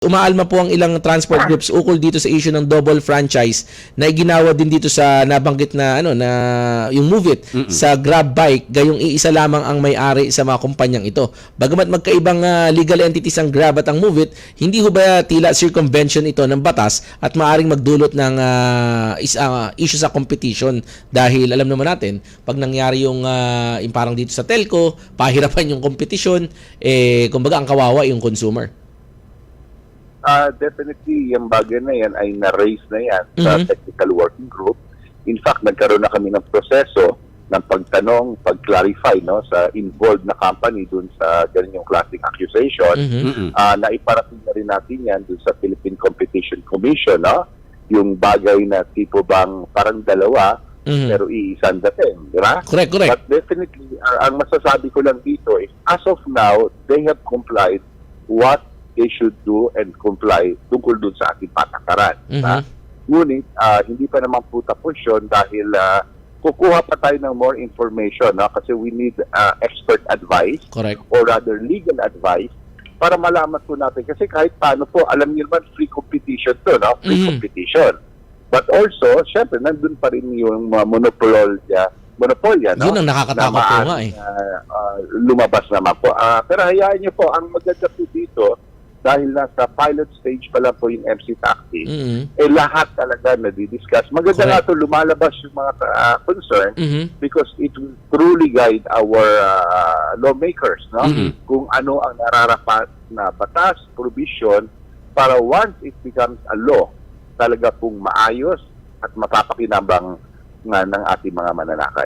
Umaalma po ang ilang transport groups ukol dito sa issue ng double franchise na iginawa din dito sa nabanggit na ano na yung Move It sa Grab Bike gayong iisa lamang ang may-ari sa mga kumpanyang ito. Bagamat magkaibang ah, legal entities ang Grab at ang Move It, hindi ho ba tila circumvention ito ng batas at maaring magdulot ng ah, is, ah, issue sa competition dahil alam naman natin pag nangyari yung, ah, yung parang dito sa telco, pahirapan yung competition, eh kumbaga ang kawawa yung consumer. Ah, definitely, yung bagay na yan ay na-raise na yan sa Mhm. technical working group. In fact, nagkaroon na kami ng proseso ng pagtanong, pag-clarify no, sa involved na company dun sa ganyang klaseng accusation. Mhm. Mm-mm. Ah, naiparating na rin natin yan dun sa Philippine Competition Commission, no? Yung bagay na tipo bang parang dalawa, Mhm. pero iisang dating, di ba? Correct, correct. But definitely, uh, ang masasabi ko lang dito is, as of now, they have complied what they should do and comply tungkol dun sa ating patakaran. Mhm. ha? Ngunit, ah, hindi pa naman po tapos yun dahil ah, kukuha pa tayo ng more information no? kasi we need ah, expert advice Correct. or rather legal advice para malaman po natin. Kasi kahit paano po, alam niyo naman, free competition to, no? Free Mhm. competition. But also, syempre, nandun pa rin yung mga monopolya, monopolya, no? Yun ang nakakatakot po nga eh. ah, ah, lumabas naman po. Ah, pero hayaan niyo po, ang maganda po dito, dahil nasa pilot stage pa lang po yung MC Taxi, Mhm. eh lahat talaga na-discuss. Maganda Correct. nga to lumalabas yung mga ah, concern Mhm. because it will truly guide our uh, lawmakers no Mhm. kung ano ang nararapat na batas provision para once it becomes a law talaga pong maayos at mapapakinabang nga ng ating mga mananakay